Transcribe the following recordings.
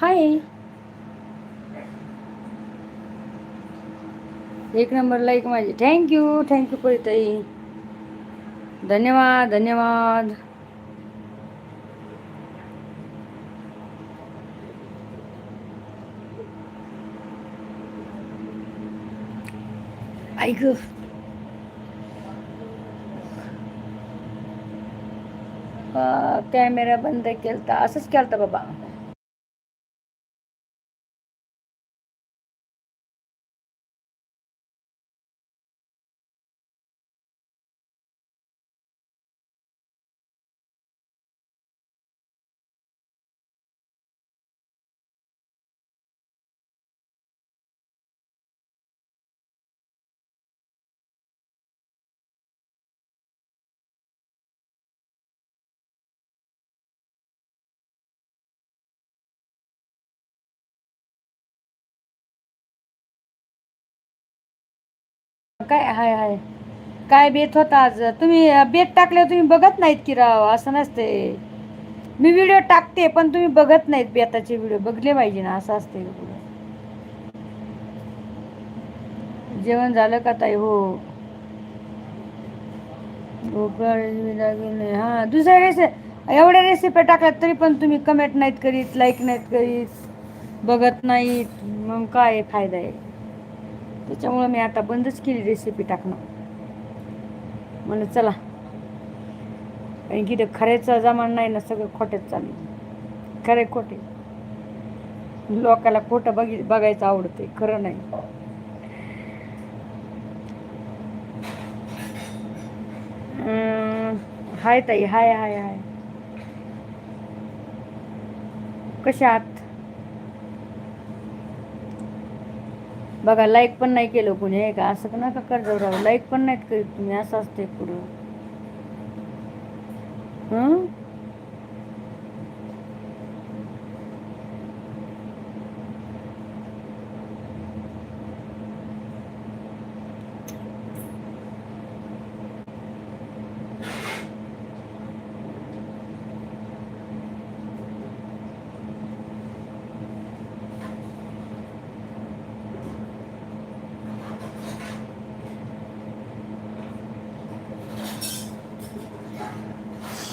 हाय एक number like माझी. Thank you thank you परिताई. धन्यवाद धन्यवाद. ऐक कॅमेरा बंद केलता. असंच केलता बाबा. काय हाय हाय. काय बेत होता आज? तुम्ही बेत टाकल्यावर तुम्ही बघत नाहीत की राव असं नसते मी व्हिडिओ टाकते पण तुम्ही बघत नाहीत बेताचे व्हिडिओ. बघले पाहिजे ना असं असते जेवण झालं का ताई? हो. हा दुसऱ्या रेसिपी एवढ्या रेसिपी टाकल्यात तरी पण तुम्ही कमेंट नाहीत करीत लाईक नाहीत करीत बघत नाहीत. मग काय फायदा आहे? त्याच्यामुळं मी आता बंदच केली रेसिपी टाकणं. म्हणलं चला. कारण की ते खऱ्याचा जमान नाही ना सगळं खोट्यात चालू खरे खोटे. लोकाला खोटं बघि बघायचं आवडते खरं नाही. हाय ताई हाय हाय हाय. कशा आहात? बघा लाईक पण नाही केलं कुणी आहे का? असं का नका कर्ज राहू लाईक पण नाहीत करीत तुम्ही असं असते पुढं हं?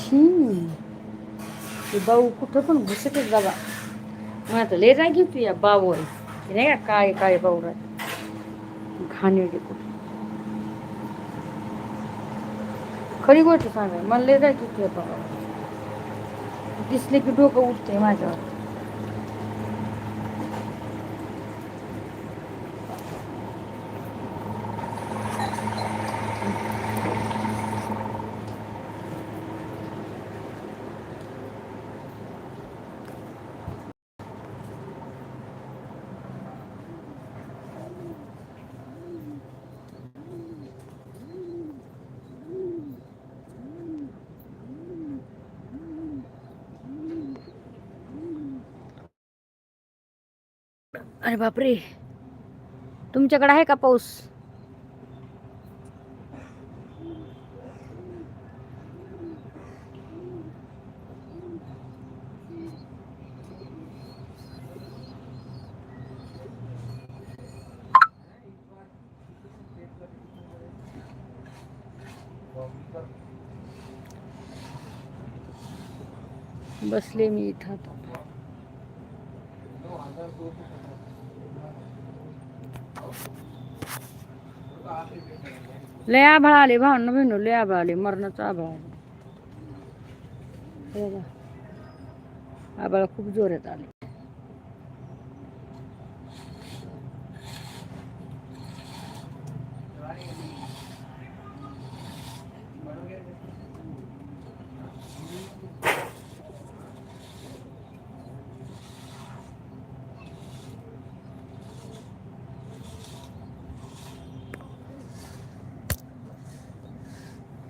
हम्म. की भाऊ कुठं पण घुसतच बाबा मला तर लय राग घेऊ या बाऊ आहे नाही का काय काय भाऊ राग घाणेरडे कुठे. खरी गोष्ट सांगा मला लय राग घेऊ या बाबा दिसले की डोकं उठते माझ्यावर. अरे बापरे तुमच्याकडे आहे का पाऊस बसले मी इथं. लय आभाळ आले भावना बहिणू लय आभाळ आले मरणाचं आभाळ आले. आभाळ खूप जोरात आले.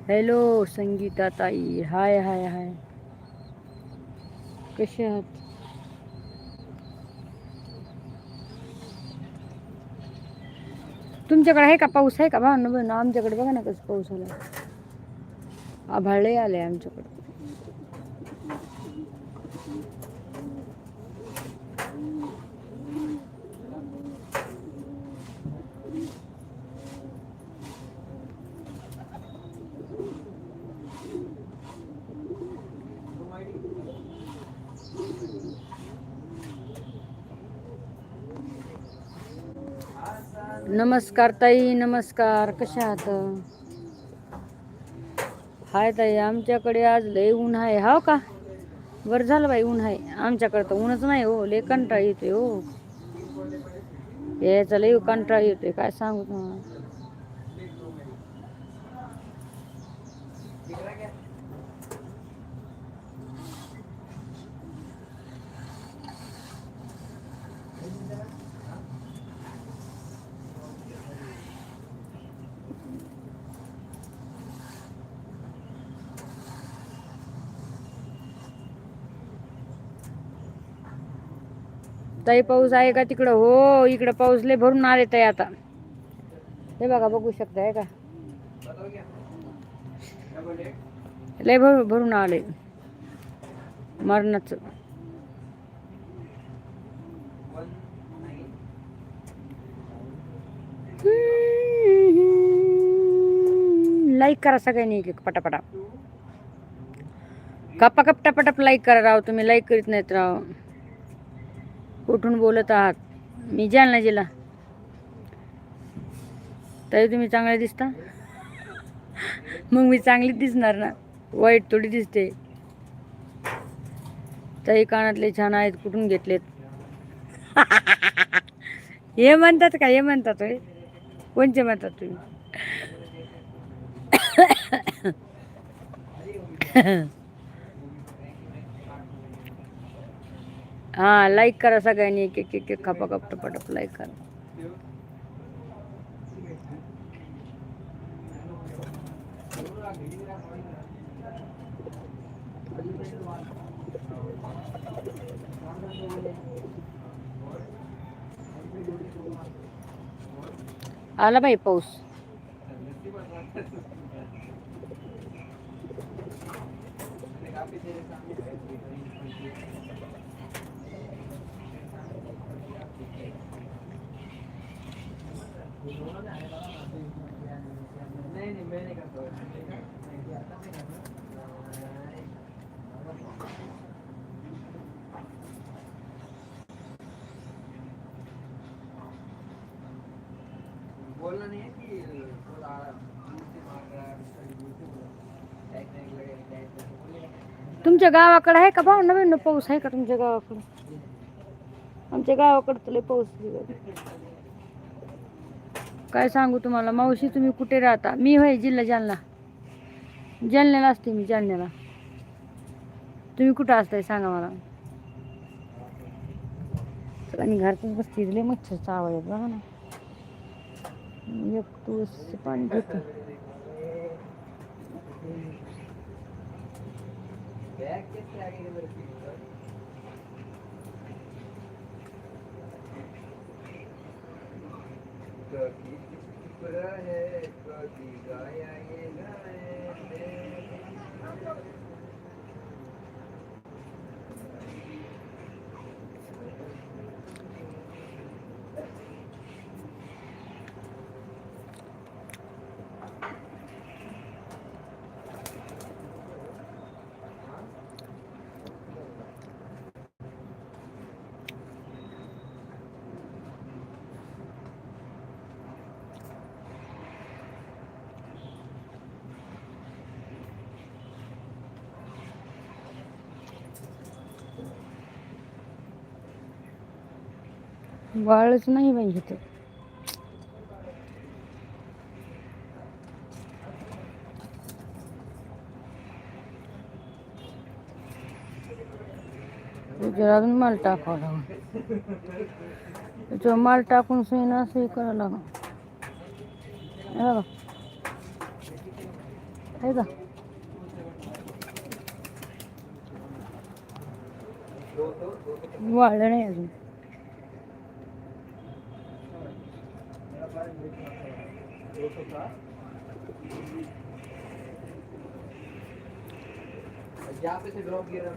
हॅलो संगीता ताई हाय हाय हाय कसे आहात तुमच्याकडे आहे का पाऊस आहे का भावना आमच्याकडे बघा ना कसं पाऊस आला आभाळे आले आमच्याकडे नमस्कार ताई नमस्कार. कशा आहात? हाय ताई आमच्याकडे आज लय ऊन आहे. हो का? बरं झालं बाई ऊन आहे. आमच्याकडे तर ऊनच नाही हो. लय कंटाळ येतोय हो. याचा लय कंटाळा येतोय. काय सांगू तुम्हाला? ताई पाऊस आहे का तिकडं? हो इकडं पाऊस लय भरून आले ताई आता. हे बघा बघू शकताय का? लय भर भरून आले. मरणाचं. लाईक करा सगळ्यांनी एक पटापटा. कप्पा कपटा पटाप लाईक करा राव तुम्ही लाईक करीत नाहीत राव. कुठून बोलत आहात. मी जालना जिल्हा. तरी तुम्ही चांगले दिसता. मग मी चांगली दिसणार ना. वाईट थोडी दिसते. तरी कानातले छान आहेत कुठून घेतलेत? हे म्हणतात का? हे म्हणतात होय. कोणचे म्हणतात तुम्ही? हा लाईक करा सगळ्यांनी एक एक एक एक खपा खप टपटप लाईक करा. आला बाई पाऊस. बोलना नहीं है कि तुमच्या गावाकडे आहे का भाऊ? नवीन पाऊस आहे का तुमच्या गावाकडे? आमच्या गावाकडे तुला पाऊस काय सांगू तुम्हाला? मावशी तुम्ही कुठे राहता? मी होय जिल्हा जालना. जालन्याला असते मी जालन्याला. तुम्ही कुठं असताय सांगा मला. आणि घरातच बसते लय मच्छरचा आवाज येत बघा ना. एक तुळस पाणी घेतो. बैग कैसे आगे की तरफ की सर कभी चुप है कभी गाया ये गाए वाळच नाही बाई इथं. त्याच्यावर अजून माल टाकावं लागेल. त्याच्यावर माल टाकून सोयी ना सोयी करावं लागून आहे का वाळलं नाही अजून. होत होता. ज्या जहाँ ड्रॉप गेला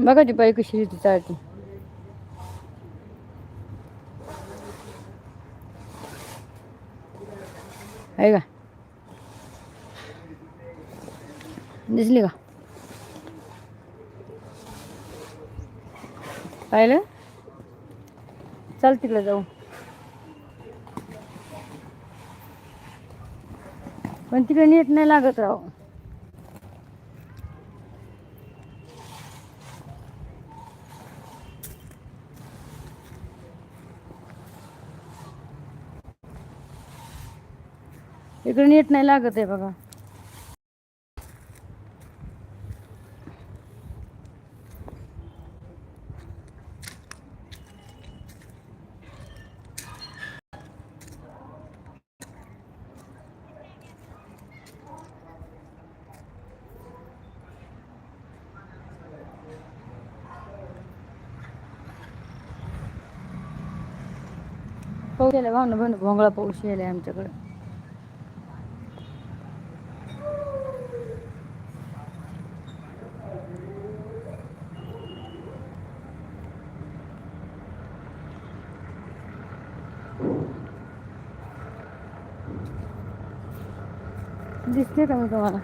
बघा ती बाई कशी होती चालते. आहे का? दिसली का? पाहिलं? चल तिकडे जाऊ. पण तिकडे नीट नाही लागत राव. इकडे नीट नाही लागत आहे बघा. पाऊस यायला भावना भावना भोंगळा पाऊस यायला आमच्याकडे. दिसते का मी तुम्हाला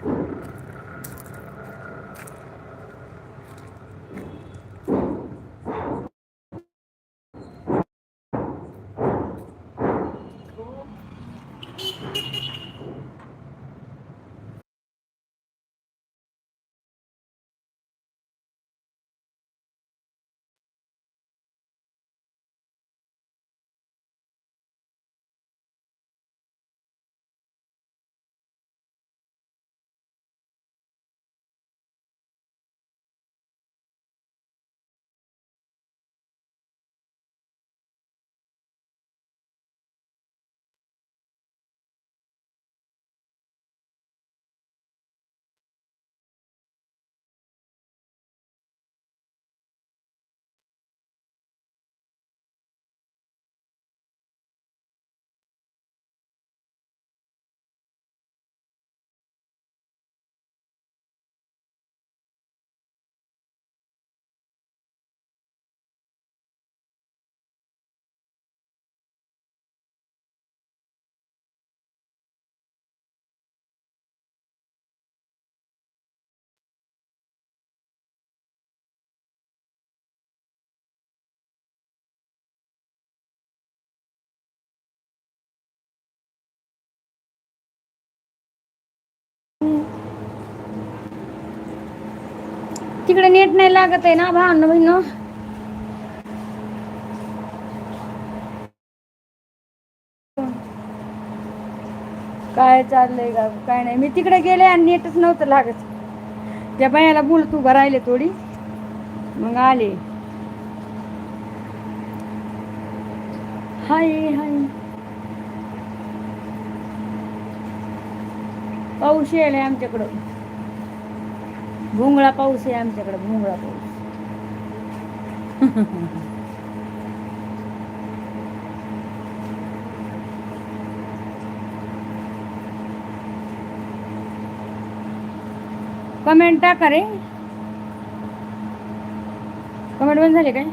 तिकडे नेट नाही लागत आहे ना भावना बहिण. काय चाललंय का काय नाही. मी तिकडे गेले आणि नेटच नव्हतं लागत. त्या बायाला बोल तू राहिले थोडी. मग आले. हाय हाय. पाऊस यायलाय आमच्याकडं. भोंगळा पाऊस आहे आमच्याकडे भोंगळा पाऊस. कमेंट टाका रे. कमेंट बंद झाले काय?